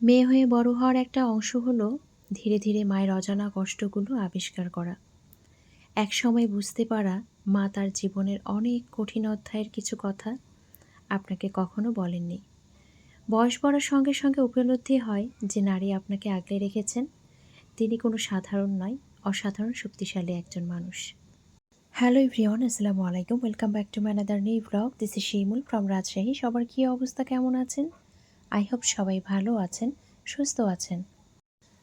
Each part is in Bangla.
মেয়ে হয়ে বড় হওয়ার একটা অংশ হলো ধীরে ধীরে মায়ের অজানা কষ্টগুলো আবিষ্কার করা। এক সময় বুঝতে পারা মা তার জীবনের অনেক কঠিন অধ্যায়ের কিছু কথা আপনাকে কখনো বলেননি। বয়স বাড়ার সঙ্গে সঙ্গে উপলব্ধি হয় যে নারী আপনাকে আগলে রেখেছেন। তিনি কোনো সাধারণ নয়, অসাধারণ শক্তিশালী একজন মানুষ। হ্যালো এভরিওয়ান, আসসালামু আলাইকুম। Welcome back to another new blog. This is Shimul from Rajshahi. সবার কী অবস্থা? কেমন আছেন? আই হোপ সবাই ভালো আছেন, সুস্থ আছেন।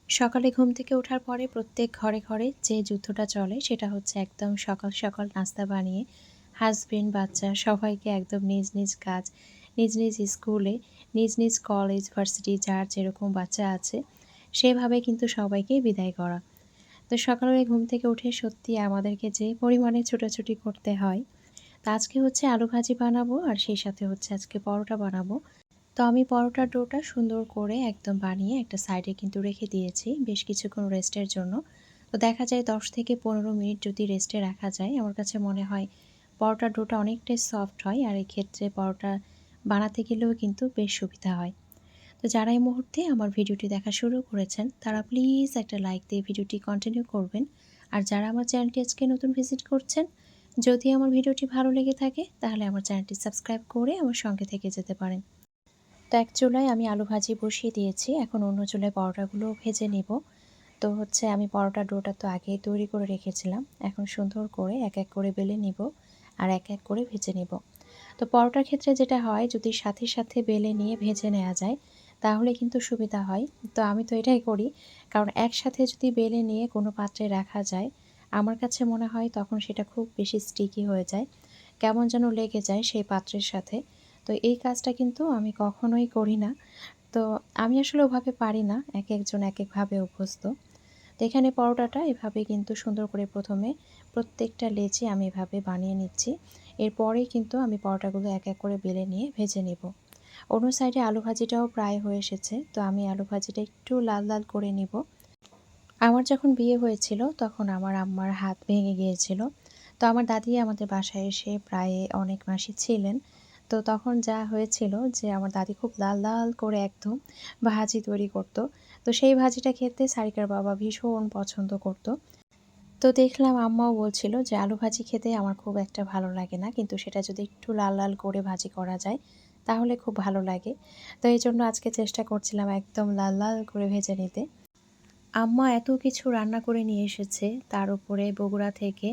সকালে ঘুম থেকে ওঠার পরে প্রত্যেক ঘরে ঘরে যে যুদ্ধটা চলে সেটা হচ্ছে একদম সকাল সকাল নাস্তা বানিয়ে হাজবেন্ড বাচ্চা সবাইকে একদম নিজ নিজ কাজ, নিজ নিজ স্কুলে, নিজ নিজ কলেজ ভার্সিটি যার যেরকম বাচ্চা আছে সেভাবে কিন্তু সবাইকে বিদায় করা। তো সকালে ঘুম থেকে উঠে সত্যি আমাদেরকে যে পরিমাণে ছোটাছুটি করতে হয়, তো আজকে হচ্ছে আলু ভাজি বানাবো আর সেই সাথে হচ্ছে আজকে পরোটা বানাবো। তো আমি পরোটার ডোটা সুন্দর করে একদম বানিয়ে একটা সাইডে কিন্তু রেখে দিয়েছি বেশ কিছুক্ষণ রেস্টের জন্য। তো দেখা যায় দশ থেকে পনেরো মিনিট যদি রেস্টে রাখা যায়, আমার কাছে মনে হয় পরোটার ডোটা অনেকটাই সফট হয় আর এই ক্ষেত্রে পরোটা বানাতে গেলেও কিন্তু বেশ সুবিধা হয়। তো যারা এই মুহূর্তে আমার ভিডিওটি দেখা শুরু করেছেন, তারা প্লিজ একটা লাইক দিয়ে ভিডিওটি কন্টিনিউ করবেন। আর যারা আমার চ্যানেলটি আজকে নতুন ভিজিট করছেন, যদি আমার ভিডিওটি ভালো লেগে থাকে, তাহলে আমার চ্যানেলটি সাবস্ক্রাইব করে আমার সঙ্গে থেকে যেতে পারেন। তো এক চুলায় আমি আলু ভাজি বসিয়ে দিয়েছি। এখন অন্য চুলায় পরোটাগুলো ভেজে নেব। তো হচ্ছে আমি পরোটা ডোটা তো আগেই তৈরি করে রেখেছিলাম। এখন সুন্দর করে এক এক করে বেলে নিব আর এক এক করে ভেজে নেব। তো পরোটার ক্ষেত্রে যেটা হয়, যদি সাথে সাথে বেলে নিয়ে ভেজে নেওয়া যায়, তাহলে কিন্তু সুবিধা হয়। তো আমি তো এটাই করি, কারণ একসাথে যদি বেলে নিয়ে কোনো পাত্রে রাখা যায়, আমার কাছে মনে হয় তখন সেটা খুব বেশি স্টিকি হয়ে যায়। কেমন যেন লেগে যায় সেই পাত্রের সাথে। তো এই কাজটা কিন্তু আমি কখনোই করি না। তো আমি আসলে ওভাবে পারি না এক একজন এক একভাবে অভ্যস্ত। তো এখানে পরোটাটা এভাবে কিন্তু সুন্দর করে প্রথমে প্রত্যেকটা লেচি আমি এভাবে বানিয়ে নিচ্ছি। এরপরেই কিন্তু আমি পরোটাগুলো এক এক করে বেলে নিয়ে ভেজে নেব। অন্য সাইডে আলু ভাজিটাও প্রায় হয়ে এসেছে, তো আমি আলু ভাজিটা একটু লাল লাল করে নিব। আমার যখন বিয়ে হয়েছিল তখন আমার আম্মার হাত ভেঙে গিয়েছিল। তো আমার দাদি আমাদের বাসায় এসে প্রায় অনেক মাসই ছিলেন। তো তখন যা হয়েছিল যে আমার দাদি খুব লাল লাল করে একদম ভাজি তৈরি করতো। তো সেই ভাজিটা খেতে সারিকার বাবা ভীষণ পছন্দ করতো। তো দেখলাম আম্মাও বলছিল যে আলু ভাজি খেতে আমার খুব একটা ভালো লাগে না, কিন্তু সেটা যদি একটু লাল লাল করে ভাজি করা যায় তাহলে খুব ভালো লাগে। তো এই জন্য আজকে চেষ্টা করছিলাম একদম লাল লাল করে ভেজে নিতে। আম্মা এত কিছু রান্না করে নিয়ে এসেছে, তার উপরে বগুড়া থেকে।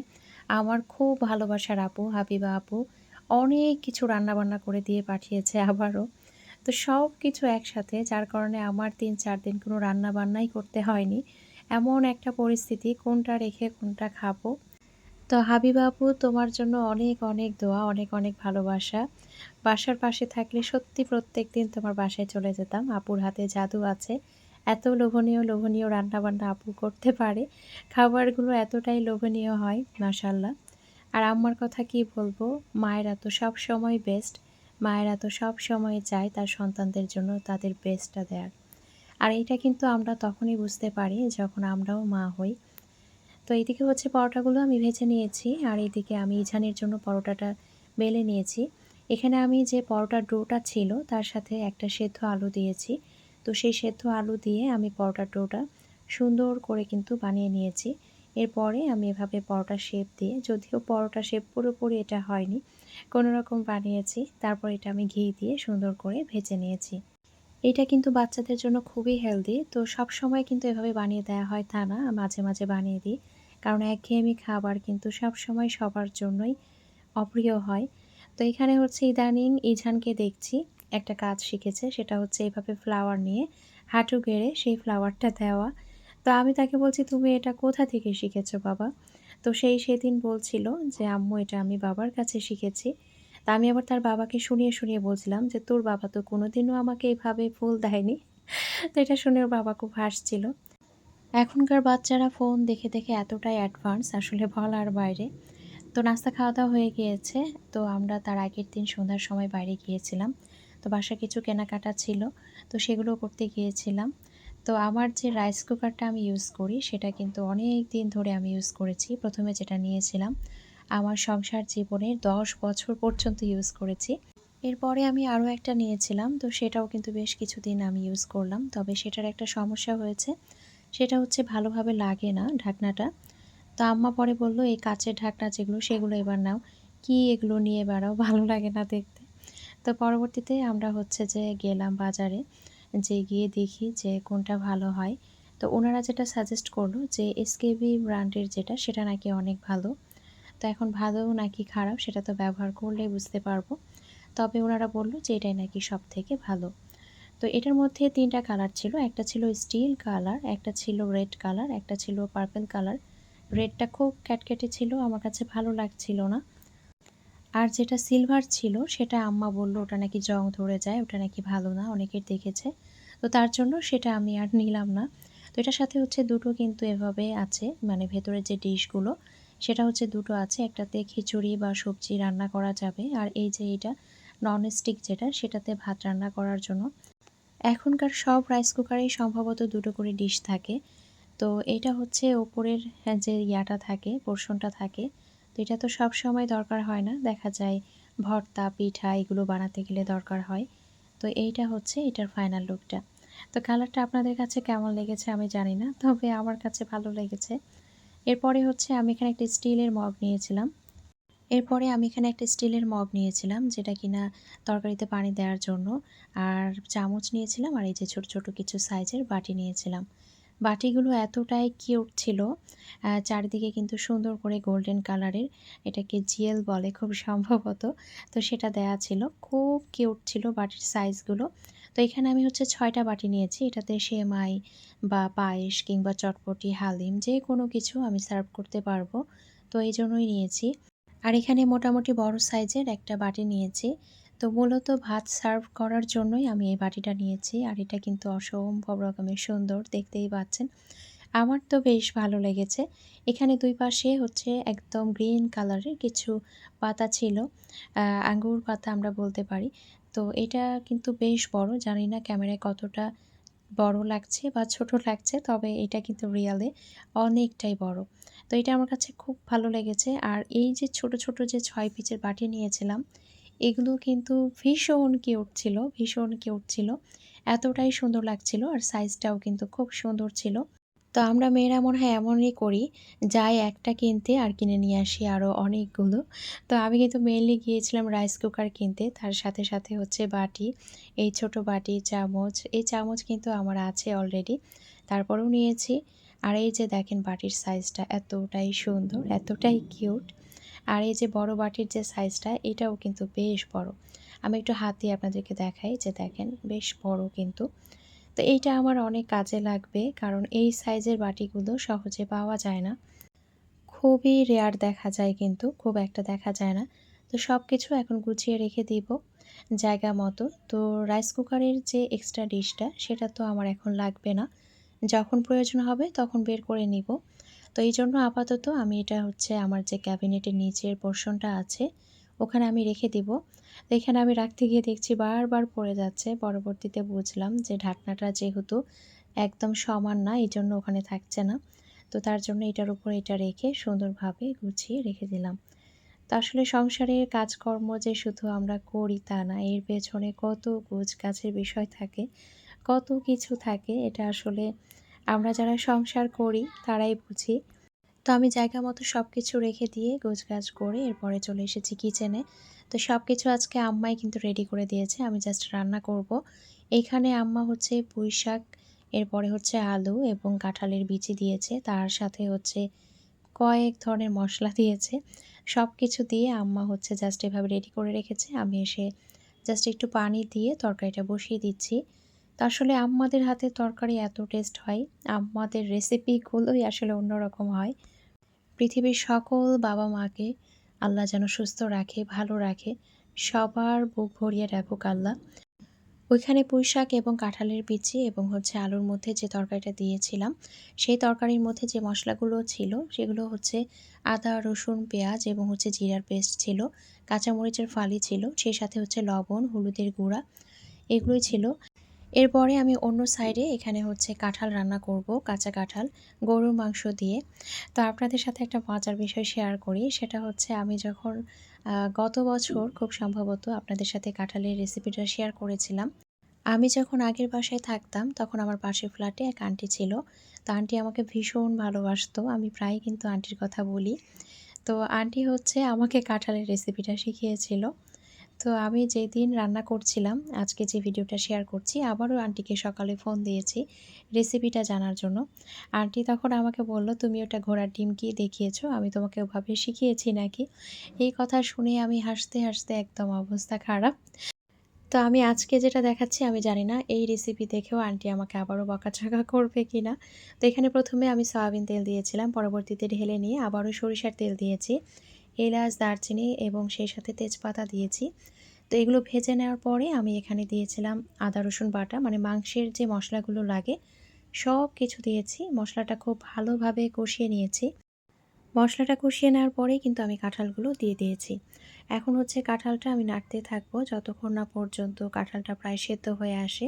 আমার খুব ভালোবাসার আপু, হাবিবা আপু অনেক কিছু রান্নাবান্না করে দিয়ে পাঠিয়েছে আবারও। তো সব কিছু একসাথে, যার কারণে আমার তিন চার দিন কোনো রান্না বান্নাই করতে হয়নি। এমন একটা পরিস্থিতি, কোনটা রেখে কোনটা খাব। তো হাবিবা আপু তোমার জন্য অনেক অনেক দোয়া, অনেক অনেক ভালোবাসা। বাসার পাশে থাকলে সত্যি প্রত্যেক দিন তোমার বাসায় চলে যেতাম। আপুর হাতে জাদু আছে। এত লোভনীয় লোভনীয় রান্নাবান্না আপু করতে পারে। খাবারগুলো এতটাই লোভনীয় হয় মাসাল্লাহ আর আম্মার কথা কি বলব? মায়েরা তো সব সময় বেস্ট মায়েরা তো সব সময় চায় তার সন্তানদের জন্য তাদের বেস্টটা দেয়ার। আর এটা কিন্তু আমরা তখনই বুঝতে পারি যখন আমরাও মা হই। তো এইদিকে হচ্ছে পরোটাগুলো আমি ভেজে নিয়েছি আর এইদিকে আমি ইঝানের জন্য পরোটাটা বেলে নিয়েছি। এখানে আমি যে পরোটার ডোটা ছিল তার সাথে একটা সেদ্ধ আলু দিয়েছি। তো সেই সেদ্ধ আলু দিয়ে আমি পরোটার ডোটা সুন্দর করে কিন্তু বানিয়ে নিয়েছি। এরপরে আমি এভাবে পরোটা শেপ দিয়ে, যদিও পরোটা শেপ পুরোপুরি এটা হয়নি, কোনো রকম বানিয়েছি, তারপর এটা আমি ঘি দিয়ে সুন্দর করে ভেজে নিয়েছি। এটা কিন্তু বাচ্চাদের জন্য খুবই হেলদি তো সব সময় কিন্তু এভাবে বানিয়ে দেওয়া হয় তা না, মাঝে মাঝে বানিয়ে দিই, কারণ একঘেয়েমি খাবার কিন্তু সব সময় সবার জন্যই অপ্রিয় হয়। তো এখানে হচ্ছে ইদানিং ইঝানকে দেখছি, একটা কাজ শিখেছে, সেটা হচ্ছে এইভাবে ফ্লাওয়ার নিয়ে হাঁটু গেড়ে সেই ফ্লাওয়ারটা দেওয়া। তো আমি তাকে বলছি, তুমি এটা কোথা থেকে শিখেছো বাবা? তো সেই সেদিন বলছিল যে, আম্মু, এটা আমি বাবার কাছে শিখেছি। তা আমি আবার তার বাবাকে শুনিয়ে শুনিয়ে বলছিলাম যে, তোর বাবা তো কোনোদিনও আমাকে এভাবে ফুল দেয়নি। তো এটা শুনে ওর বাবা খুব হাসছিল। এখনকার বাচ্চারা ফোন দেখে দেখে এতটাই অ্যাডভান্স আসলে বলার বাইরে। তো নাস্তা খাওয়া দাওয়া হয়ে গিয়েছে। তো আমরা তার আগের দিন সন্ধ্যার সময় বাইরে গিয়েছিলাম। তো বাসা কিছু কেনাকাটা ছিল। তো সেগুলো করতে গিয়েছিলাম। তো আমার যে রাইস কুকারটা আমি ইউজ করি, সেটা কিন্তু অনেক দিন ধরে আমি ইউজ করেছি। প্রথমে যেটা নিয়েছিলাম, আমার সংসার জীবনের দশ বছর পর্যন্ত ইউজ করেছি। এরপরে আমি আরও একটা নিয়েছিলাম, তো সেটাও কিন্তু বেশ কিছুদিন আমি ইউজ করলাম। তবে সেটার একটা সমস্যা হয়েছে, সেটা হচ্ছে ভালোভাবে লাগে না ঢাকনাটা। তো আম্মা পরে বলল, এই কাচের ঢাকনা যেগুলো, সেগুলো এবার নাও। কি এগুলো নিয়ে বেড়াও? ভালো লাগে না দেখতে। তো পরবর্তীতে আমরা হচ্ছে যে গেলাম বাজারে। যে গিয়ে দেখি যে কোনটা ভালো হয়। তো ওনারা যেটা সাজেস্ট করল যে এসকেবি ব্র্যান্ডের যেটা, সেটা নাকি অনেক ভালো। তো এখন ভালো নাকি খারাপ, সেটা তো ব্যবহার করলেই বুঝতে পারব। তবে ওনারা বলল যে এটাই নাকি সব থেকে ভালো। তো এটার মধ্যে তিনটা কালার ছিল, একটা ছিল স্টিল কালার একটা ছিল রেড কালার একটা ছিল পার্পেল কালার রেডটা খুব ক্যাটকেটে ছিল, আমার কাছে ভালো লাগছিল না। আর যেটা সিলভার ছিল, সেটা আম্মা বলল, ওটা নাকি জং ধরে যায়, ওটা নাকি ভালো না, অনেকের দেখেছে। তো তার জন্য সেটা আমি আর নিলাম না। তো এটার সাথে হচ্ছে দুটো কিন্তু এভাবে আছে মানে ভেতরের যে ডিশগুলো সেটা হচ্ছে দুটো আছে। একটাতে খিচুড়ি বা সবজি রান্না করা যাবে, আর এই যে এটা ননস্টিক যেটা, সেটাতে ভাত রান্না করার জন্য। এখনকার সব রাইস কুকারেই সম্ভবত দুটো করে ডিশ থাকে। তো এটা হচ্ছে ওপরের যে ইয়াটা থাকে পোর্শনটা থাকে তো এটা তো সব সময় দরকার হয় না। দেখা যায় ভর্তা, পিঠা এগুলো বানাতে গেলে দরকার হয়। তো এইটা হচ্ছে এটার ফাইনাল লুকটা তো কালারটা আপনাদের কাছে কেমন লেগেছে আমি জানি না, তবে আমার কাছে ভালো লেগেছে। এরপরে হচ্ছে আমি এখানে একটা স্টিলের মগ নিয়েছিলাম। এরপরে আমি এখানে একটা স্টিলের মগ নিয়েছিলাম, যেটা কিনা তরকারিতে পানি দেওয়ার জন্য। আর চামচ নিয়েছিলাম আর এই যে ছোট ছোট কিছু সাইজের বাটি নিয়েছিলাম। বাটিগুলো এতটাই কিউট ছিল চারিদিকে কিন্তু সুন্দর করে গোল্ডেন কালারের, এটাকে জিএল বলে খুব সম্ভবত, তো সেটা দেয়া ছিল। খুব কিউট ছিল বাটির সাইজগুলো। তো এখানে আমি হচ্ছে ছয়টা বাটি নিয়েছি, এটাতে সেমাই বা পায়েস কিংবা চটপটি, হালিম যে কোনো কিছু আমি সার্ভ করতে পারব, তো এই জন্যই নিয়েছি। আর এখানে মোটামুটি বড় সাইজের একটা বাটি নিয়েছি তো মূলত ভাত সার্ভ করার জন্যই আমি এই বাটিটা নিয়েছি আর এটা কিন্তু অসম্ভব রকমের সুন্দর, দেখতেই পাচ্ছেন। আমার তো বেশ ভালো লেগেছে। এখানে দুই পাশে হচ্ছে একদম গ্রিন কালারের কিছু পাতা ছিল আঙ্গুর পাতা আমরা বলতে পারি। তো এটা কিন্তু বেশ বড়, জানি না ক্যামেরায় কতটা বড় লাগছে বা ছোট লাগছে, তবে এটা কিন্তু রিয়ালে অনেকটাই বড়। তো এটা আমার কাছে খুব ভালো লেগেছে। আর এই যে ছোট ছোট যে ছয় পিচের বাটি নিয়েছিলাম এগুলো কিন্তু ভীষণ কিউট ছিল, ভীষণ কিউট ছিল। এতটাই সুন্দর লাগছিল আর সাইজটাও কিন্তু খুব সুন্দর ছিল। তো আমরা মেয়েরা মনে হয় এমনই করি, যাই একটা কিনতে আর কিনে নিয়ে আসি আরও অনেকগুলো। তো আমি কিন্তু মেনলি গিয়েছিলাম রাইস কুকার কিনতে, তার সাথে সাথে হচ্ছে বাটি, এই ছোট বাটি, চামচ, এই চামচ কিন্তু আমার আছে অলরেডি তারপরেও নিয়েছি। আর এই যে দেখেন বাটির সাইজটা এতটাই সুন্দর, এতটাই কিউট আর এই যে বড় বাটির যে সাইজটা, এটাও কিন্তু বেশ বড়। আমি একটু হাত দিয়ে আপনাদেরকে দেখাই যে দেখেন, বেশ বড় কিন্তু। তো এইটা আমার অনেক কাজে লাগবে, কারণ এই সাইজের বাটিগুলো সহজে পাওয়া যায় না। খুবই রেয়ার দেখা যায় কিন্তু, খুব একটা দেখা যায় না। তো সব কিছু এখন গুছিয়ে রেখে দিব জায়গা মতো তো রাইস কুকারের যে এক্সট্রা ডিশটা সেটা তো আমার এখন লাগবে না। যখন প্রয়োজন হবে, তখন বের করে নিব। তো এই জন্য আপাতত আমি এটা হচ্ছে আমার যে ক্যাবিনেটের নিচের পোর্শনটা আছে, ওখানে আমি রেখে দিব। এখানে আমি রাখতে গিয়ে দেখছি বারবার পড়ে যাচ্ছে। পরবর্তীতে বুঝলাম যে ঢাকনাটা যেহেতু একদম সমান না এই জন্য ওখানে থাকছে না। তো তার জন্য এটার উপর এটা রেখে সুন্দরভাবে গুছিয়ে রেখে দিলাম। তো আসলে সংসারের কাজকর্ম যে শুধু আমরা করি তা না, এর পেছনে কত গোছ গাছের বিষয় থাকে, কত কিছু থাকে, এটা আসলে আমরা যারা সংসার করি তারাই বুঝি। তো আমি জায়গা মতো সব কিছু রেখে দিয়ে গোছগাছ করে এরপরে চলে এসেছি কিচেনে তো সব কিছু আজকে আম্মাই কিন্তু রেডি করে দিয়েছে, আমি জাস্ট রান্না করব। এইখানে আম্মা হচ্ছে পুঁই শাক, এরপরে হচ্ছে আলু এবং কাঁঠালের বিচি দিয়েছে, তার সাথে হচ্ছে কয়েক ধরনের মশলা দিয়েছে। সব কিছু দিয়ে আম্মা হচ্ছে জাস্ট এভাবে রেডি করে রেখেছে, আমি এসে জাস্ট একটু পানি দিয়ে তরকারিটা বসিয়ে দিচ্ছি। তো আসলে আম্মাদের হাতে তরকারি এত টেস্ট হয়, আম্মাদের রেসিপিগুলোই আসলে অন্যরকম হয়। পৃথিবীর সকল বাবা মাকে আল্লাহ যেন সুস্থ রাখে, ভালো রাখে। সবার বুক ভরিয়ে রাখুক আল্লাহ। ওইখানে পুঁই শাক এবং কাঁঠালের বিচি এবং হচ্ছে আলুর মধ্যে যে তরকারিটা দিয়েছিলাম, সেই তরকারির মধ্যে যে মশলাগুলো ছিল, সেগুলো হচ্ছে আদা, রসুন, পেঁয়াজ এবং হচ্ছে জিরার পেস্ট ছিল, কাঁচামরিচের ফালি ছিল, সেই সাথে হচ্ছে লবণ, হলুদের গুঁড়া, এগুলোই ছিল। এরপরে আমি অন্য সাইডে এখানে হচ্ছে কাঁঠাল রান্না করব, কাঁচা কাঁঠাল, গরুর মাংস দিয়ে। তো আপনাদের সাথে একটা মজার বিষয় শেয়ার করি, সেটা হচ্ছে আমি যখন গত বছর খুব সম্ভবত আপনাদের সাথে কাঁঠালের রেসিপিটা শেয়ার করেছিলাম। আমি যখন আগের বাসায় থাকতাম, তখন আমার পাশের ফ্ল্যাটে এক আন্টি ছিল। তো আন্টি আমাকে ভীষণ ভালোবাসতো, আমি প্রায় কিন্তু আন্টির কথা বলি। তো আন্টি হচ্ছে আমাকে কাঁঠালের রেসিপিটা শিখিয়েছিল। তো আমি যেদিন রান্না করছিলাম, আজকে যে ভিডিওটা শেয়ার করছি, আবারও আন্টিকে সকালে ফোন দিয়েছি রেসিপিটা জানার জন্য। আন্টি তখন আমাকে বলল, তুমি ওটা ঘোড়ার ডিম কি দেখিয়েছো? আমি তোমাকে ওভাবে শিখিয়েছি নাকি? এই কথা শুনে আমি হাসতে হাসতে একদম অবস্থা খারাপ। তো আমি আজকে যেটা দেখাচ্ছি, আমি জানি না এই রেসিপি দেখেও আন্টি আমাকে আবারও বকাঝকা করবে কি না তো এখানে প্রথমে আমি সয়াবিন তেল দিয়েছিলাম, পরবর্তীতে ঢেলে নিয়ে আবারও সরিষার তেল দিয়েছি। এলাচ, দারচিনি এবং সেই সাথে তেজপাতা দিয়েছি। তো এগুলো ভেজে নেওয়ার পরে আমি এখানে দিয়েছিলাম আদা, রসুন বাটা। মানে মাংসের যে মশলাগুলো লাগে, সব কিছু দিয়েছি। মশলাটা খুব ভালোভাবে কষিয়ে নিয়েছি। মশলাটা কষিয়ে নেওয়ার পরেই কিন্তু আমি কাঁঠালগুলো দিয়ে দিয়েছি। এখন হচ্ছে কাঁঠালটা আমি নাড়তে থাকব যতক্ষণ না পর্যন্ত কাঁঠালটা প্রায় সেদ্ধ হয়ে আসে।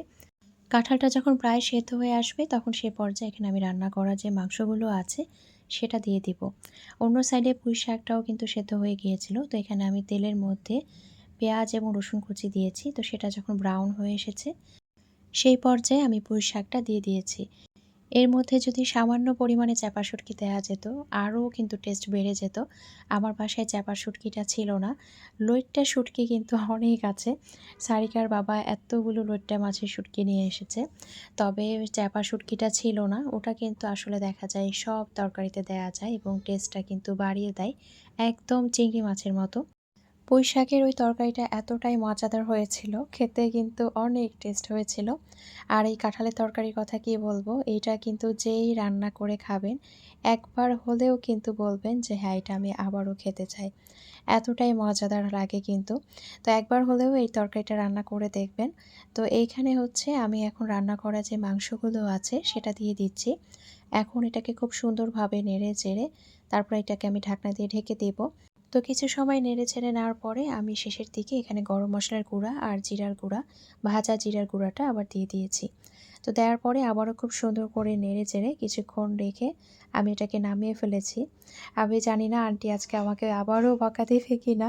কাঁঠালটা যখন প্রায় সেদ্ধ হয়ে আসবে, তখন সে পর্যায়ে এখানে আমি রান্না করা যে মাংসগুলো আছে সেটা দিয়ে দিব। অন্য সাইডে পুঁই শাকটাও কিন্তু সেদ্ধ হয়ে গিয়েছিল। তো এখানে আমি তেলের মধ্যে পেঁয়াজ এবং রসুন কুচি দিয়েছি। তো সেটা যখন ব্রাউন হয়ে এসেছে, সেই পর্যায়ে আমি পুঁই শাকটা দিয়ে দিয়েছি। এর মধ্যে যদি সামান্য পরিমাণে চ্যাপা শুটকি দেওয়া যেত, আরও কিন্তু টেস্ট বেড়ে যেত। আমার বাসায় চ্যাপা শুটকিটা ছিল না। লইট্টা শুটকি কিন্তু অনেক আছে। সারিকার বাবা এতগুলো লইট্টা মাছের শুটকি নিয়ে এসেছে। তবে চ্যাপা শুটকিটা ছিল না। ওটা কিন্তু আসলে দেখা যায় সব তরকারিতে দেয়া যায় এবং টেস্টটা কিন্তু বাড়িয়ে দেয়। একদম চিংড়ি মাছের মতো। শাকের ওই তরকারিটা এতটাই মজাদার হয়েছিল, খেতে কিন্তু অনেক টেস্ট হয়েছিল। আর এই কাঁঠালের তরকারির কথা কি বলব? এটা কিন্তু যেই রান্না করে খাবেন, একবার হলেও কিন্তু বলবেন যে হ্যাঁ এটা আমি আবারও খেতে চাই। এতটাই মজাদার লাগে কিন্তু। তো একবার হলেও এই তরকারিটা রান্না করে দেখবেন। তো এইখানে হচ্ছে আমি এখন রান্না করা যে মাংসগুলো আছে, সেটা দিয়ে দিচ্ছি। এখন এটাকে খুব সুন্দরভাবে নেড়ে চেড়ে তারপর এটাকে আমি ঢাকনা দিয়ে ঢেকে দেবো। তো কিছু সময় নেড়ে ছেড়ে নেওয়ার পরে আমি শেষের দিকে এখানে গরম মশলার গুঁড়া আর জিরার গুঁড়া, ভাজা জিরার গুঁড়াটা আবার দিয়ে দিয়েছি। তো দেওয়ার পরে আবারও খুব সুন্দর করে নেড়ে চেড়ে কিছুক্ষণ রেখে আমি এটাকে নামিয়ে ফেলেছি। আমি জানি না আন্টি আজকে আমাকে আবারও বকা দেবে কি না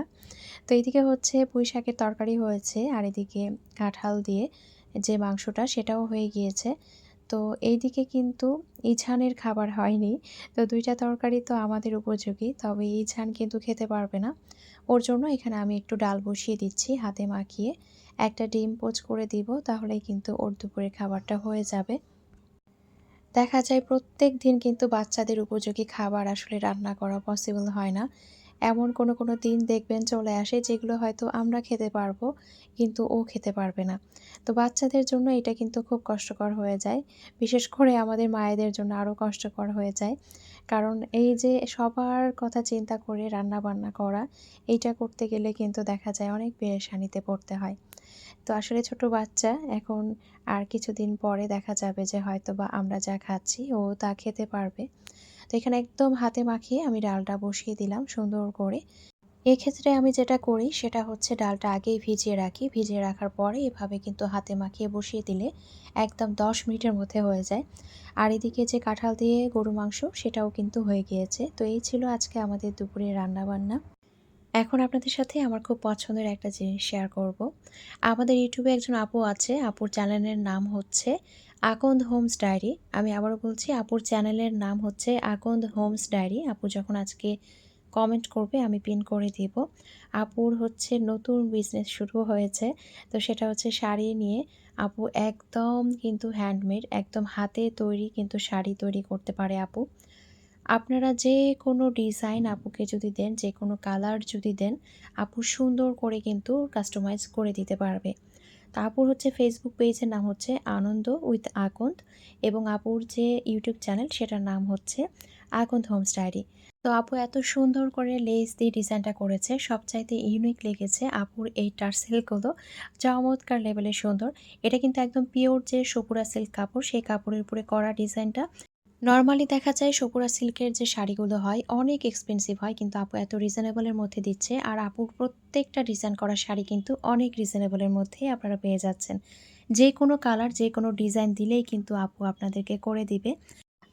তো এইদিকে হচ্ছে পুঁই শাকের তরকারি হয়েছে আর এদিকে কাঁঠাল দিয়ে যে মাংসটা সেটাও হয়ে গিয়েছে। তো এইদিকে কিন্তু ইছানের খাবার হয়নি। তো দুইটা তরকারি তো আমাদের উপযোগী, তবে ইছান কিন্তু খেতে পারবে না। ওর জন্য এখানে আমি একটু ডাল বসিয়ে দিচ্ছি হাতে মাখিয়ে। একটা ডিম পোচ করে দিব তাহলে কিন্তু ওর দুপুরের খাবারটা হয়ে যাবে। দেখা যায় প্রত্যেক দিন কিন্তু বাচ্চাদের উপযোগী খাবার আসলে রান্না করা পসিবল হয় না। এমন কোনো কোনো দিন দেখবেন চলে আসে যেগুলো হয়তো আমরা খেতে পারব, কিন্তু ও খেতে পারবে না। তো বাচ্চাদের জন্য এটা কিন্তু খুব কষ্টকর হয়ে যায়। বিশেষ করে আমাদের মায়েদের জন্য আরও কষ্টকর হয়ে যায়। কারণ এই যে সবার কথা চিন্তা করে রান্না বান্না করা, এইটা করতে গেলে কিন্তু দেখা যায় অনেক পেরেশানিতে পড়তে হয়। তো আসলে ছোট বাচ্চা, এখন আর কিছুদিন পরে দেখা যাবে যে হয়তো বা আমরা যা খাচ্ছি ও তা খেতে পারবে। তো এখানে একদম হাতে মাখিয়ে আমি ডালটা বসিয়ে দিলাম সুন্দর করে। এক্ষেত্রে আমি যেটা করি সেটা হচ্ছে ডালটা আগেই ভিজিয়ে রাখি। ভিজিয়ে রাখার পরে এভাবে কিন্তু হাতে মাখিয়ে বসিয়ে দিলে একদম দশ মিনিটের মধ্যে হয়ে যায়। আর এদিকে যে কাঁঠাল দিয়ে গরু মাংস সেটাও কিন্তু হয়ে গিয়েছে। তো এই ছিল আজকে আমাদের দুপুরের রান্নাবান্না। এখন আপনাদের সাথে আমার খুব পছন্দের একটা জিনিস শেয়ার করব। আমাদের ইউটিউবে একজন আপু আছে। আপুর চ্যানেলের নাম হচ্ছে আকন্দ হোমস ডায়েরি। আমি আবারও বলছি, আপুর চ্যানেলের নাম হচ্ছে আকন্দ হোমস ডায়েরি। আপু যখন আজকে কমেন্ট করবে, আমি পিন করে দিব। আপুর হচ্ছে নতুন বিজনেস শুরু হয়েছে, তো সেটা হচ্ছে শাড়ি নিয়ে। আপু একদম কিন্তু হ্যান্ডমেড, একদম হাতে তৈরি কিন্তু শাড়ি তৈরি করতে পারে আপু। আপনারা যে কোনো ডিজাইন আপুকে যদি দেন, যে কোনো কালার যদি দেন, আপু সুন্দর করে কিন্তু কাস্টমাইজ করে দিতে পারবে। আপুর হচ্ছে ফেসবুক পেজের নাম হচ্ছে আনন্দ উইথ আকন্দ এবং আপুর যে ইউটিউব চ্যানেল সেটার নাম হচ্ছে আকন্দ হোমস ডায়েরি। তো আপু এত সুন্দর করে লেস দিয়ে ডিজাইনটা করেছে, সবচাইতে ইউনিক লেগেছে আপুর এই টার্সেলগুলো চমৎকার লেভেলের সুন্দর। এটা কিন্তু একদম পিওর যে সপুরা সিল্ক কাপড়, সেই কাপড়ের উপরে করা ডিজাইনটা নর্মালি দেখা যায় সপুরা সিল্কের যে শাড়িগুলো হয়, অনেক এক্সপেন্সিভ হয়, কিন্তু আপু এত রিজনেবলের মধ্যে দিচ্ছে। আর আপুর প্রত্যেকটা ডিজাইন করা শাড়ি কিন্তু অনেক রিজনেবলের মধ্যে আপনারা পেয়ে যাচ্ছেন। যে কোনো কালার যে কোনো ডিজাইন দিলেই কিন্তু আপু আপনাদেরকে করে দিবে।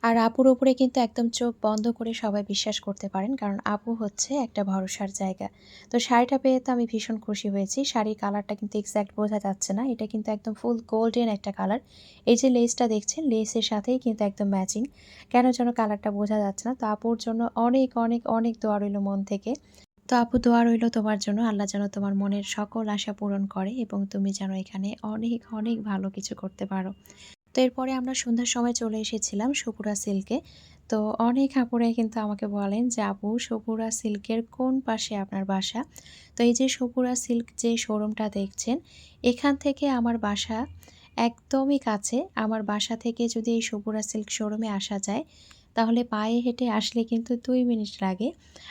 আর আপুর ওপরে কিন্তু একদম চোখ বন্ধ করে সবাই বিশ্বাস করতে পারেন, কারণ আপু হচ্ছে একটা ভরসার জায়গা। তো শাড়িটা পেয়ে তো আমি ভীষণ খুশি হয়েছি। শাড়ির কালারটা কিন্তু এক্স্যাক্ট বোঝা যাচ্ছে না। এটা কিন্তু একদম ফুল গোল্ডেন একটা কালার এই যে লেসটা দেখছেন লেসের সাথেই কিন্তু একদম ম্যাচিং কেন যেন কালারটা বোঝা যাচ্ছে না। তো আপুর জন্য অনেক অনেক অনেক দোয়া রইল মন থেকে। তো আপু দোয়া রইল তোমার জন্য। আল্লাহ যেন তোমার মনের সকল আশা পূরণ করে এবং তুমি যেন এখানে অনেক অনেক ভালো কিছু করতে পারো। তো এরপরে আমরা সন্ধ্যার সময় চলে এসেছিলাম সপুরা সিল্কে। তো অনেক আপুরে কিন্তু আমাকে বলেন যে, আপু সপুরা সিল্কের কোন পাশে আপনার বাসা? তো এই যে সপুরা সিল্ক যে শোরুমটা দেখছেন, এখান থেকে আমার বাসা একদমই কাছে। আমার বাসা থেকে যদি এই সপুরা সিল্ক শোরুমে আসা যায়, তাহলে পায়ে হেঁটে আসলে কিন্তু দুই মিনিট লাগে।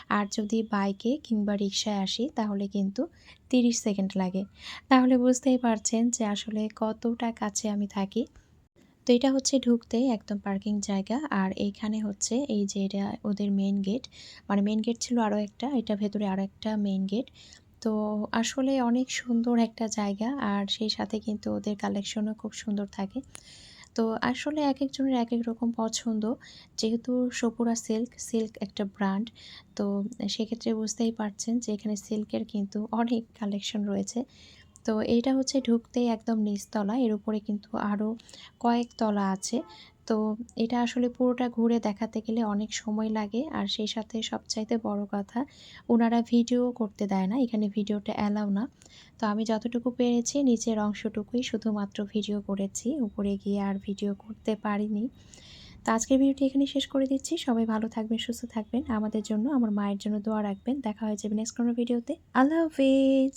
আর যদি বাইকে কিংবা রিক্সায় আসি, তাহলে কিন্তু তিরিশ সেকেন্ড লাগে। তাহলে বুঝতেই পারছেন যে আসলে কতটা কাছে আমি থাকি। তো এটা হচ্ছে ঢুকতে একদম পার্কিং জায়গা। আর এইখানে হচ্ছে এই যে এটা ওদের মেন গেট মানে মেন গেট ছিল আরও একটা, এটা ভেতরে আরও একটা মেন গেট তো আসলে অনেক সুন্দর একটা জায়গা, আর সেই সাথে কিন্তু ওদের কালেকশনও খুব সুন্দর থাকে। তো আসলে এক একজনের এক এক রকম পছন্দ। যেহেতু সপুরা সিল্ক সিল্ক একটা ব্র্যান্ড তো সেক্ষেত্রে বুঝতেই পারছেন যে এখানে সিল্কের কিন্তু অনেক কালেকশন রয়েছে। তো এইটা হচ্ছে ঢুকতেই একদম নিচতলা এর উপরে কিন্তু আরও কয়েক তলা আছে। তো এটা আসলে পুরোটা ঘুরে দেখাতে গেলে অনেক সময় লাগে, আর সেই সাথে সবচাইতে বড় কথা ওনারা ভিডিও করতে দেয় না, এখানে ভিডিওটা অ্যালাউ না। তো আমি যতটুকু পেরেছি, নিচের অংশটুকুই শুধুমাত্র ভিডিও করেছি, উপরে গিয়ে আর ভিডিও করতে পারিনি। তো আজকের ভিডিওটি এখানে শেষ করে দিচ্ছি। সবাই ভালো থাকবেন, সুস্থ থাকবেন। আমাদের জন্য, আমার মায়ের জন্য দোয়া রাখবেন। দেখা হয়ে যাবে নেক্সট কোনো ভিডিওতে আল্লাহ হাফিজ!